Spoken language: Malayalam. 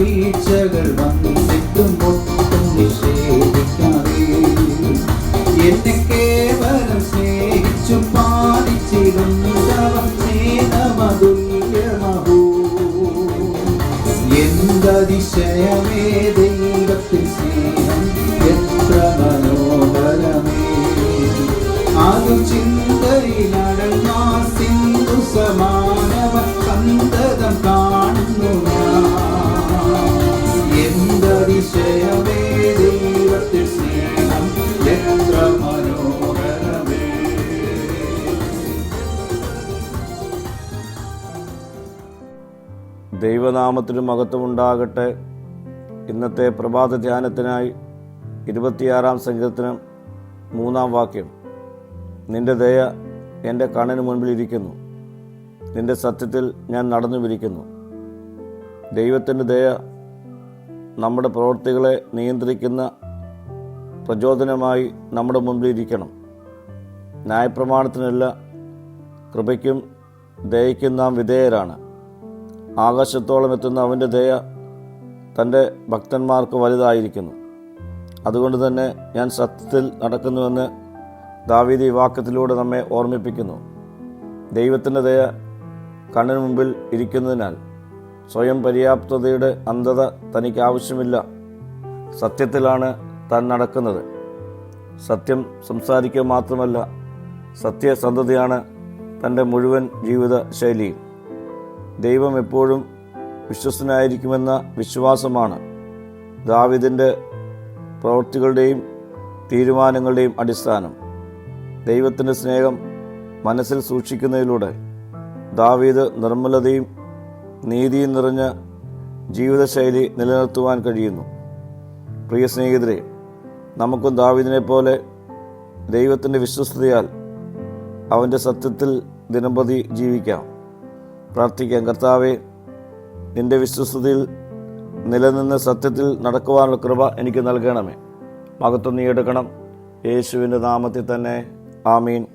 പരീക്ഷകൾ വന്നിട്ടും ഒട്ടും നിഷേധിക്കാതെ. എന്നെ കേവലം സ്നേഹിച്ചു പാലിച്ചിടുന്നവ സ്നേഹമതുല്യമഹോ എന്തതിശയമേ ദൈവത്തിൽ സ്നേഹം? എത്ര മനോഹരമേ. ആദ്യം ചിന്തയിലടങ്ങാ സിന്ധു സമാനവ ദൈവനാമത്തിന് മഹത്വമുണ്ടാകട്ടെ. ഇന്നത്തെ പ്രഭാത ധ്യാനത്തിനായി ഇരുപത്തിയാറാം സംഗീതത്തിനും മൂന്നാം വാക്യം. നിന്റെ ദയ എന്റെ കണ്ണിന് മുൻപിൽ ഇരിക്കുന്നു. നിന്റെ സത്യത്തിൽ ഞാൻ നടന്നു വിരിക്കുന്നു ദൈവത്തിന്റെ ദയ നമ്മുടെ പ്രവൃത്തികളെ നിയന്ത്രിക്കുന്ന പ്രചോദനമായി നമ്മുടെ മുമ്പിലിരിക്കണം. ന്യായപ്രമാണത്തിനല്ല കൃപയ്ക്കും ദയയ്ക്കും നാം വിധേയരാണ്. ആകാശത്തോളം എത്തുന്ന അവന്റെ ദയ തന്റെ ഭക്തന്മാർക്ക് വലുതായിരിക്കുന്നു. അതുകൊണ്ട് തന്നെ ഞാൻ സത്യത്തിൽ നടക്കുന്നുവെന്ന് ദാവീദി വാക്യത്തിലൂടെ നമ്മെ ഓർമ്മിപ്പിക്കുന്നു. ദൈവത്തിന്റെ ദയ കണ്ണിന് മുമ്പിൽ ഇരിക്കുന്നതിനാൽ സ്വയം പര്യാപ്തതയുടെ അന്ധത തനിക്ക് ആവശ്യമില്ല. സത്യത്തിലാണ് താൻ നടക്കുന്നത്. സത്യം സംസാരിക്കുക മാത്രമല്ല സത്യസന്ധതയാണ് തന്റെ മുഴുവൻ ജീവിത ശൈലിയും ദൈവം എപ്പോഴും വിശ്വസ്തനായിരിക്കുമെന്ന വിശ്വാസമാണ്. ദാവിദിന്റെ പ്രവൃത്തികളുടെയും തീരുമാനങ്ങളുടെയും അടിസ്ഥാനം. ദൈവത്തിന്റെ സ്നേഹം മനസ്സിൽ സൂക്ഷിക്കുന്നതിലൂടെ ദാവീദ് നിർമ്മലതയും നീതിയും നിറഞ്ഞ ജീവിതശൈലി നിലനിർത്തുവാൻ കഴിയുന്നു. പ്രിയ സ്നേഹിതരെ നമുക്കും ദാവിദിനെ പോലെ ദൈവത്തിന്റെ വിശ്വസ്തതയാൽ അവന്റെ സത്യത്തിൽ ദിനംപ്രതി ജീവിക്കാം. പ്രാർത്ഥിക്കാം കർത്താവെ നിന്റെ വിശ്വസ്തയിൽ നിലനിന്ന് സത്യത്തിൽ നടക്കുവാനുള്ള കൃപ എനിക്ക് നൽകണമേ. മകത്വം നീ എടുക്കണം. യേശുവിന്റെ നാമത്തിൽ തന്നെ. ആമീൻ.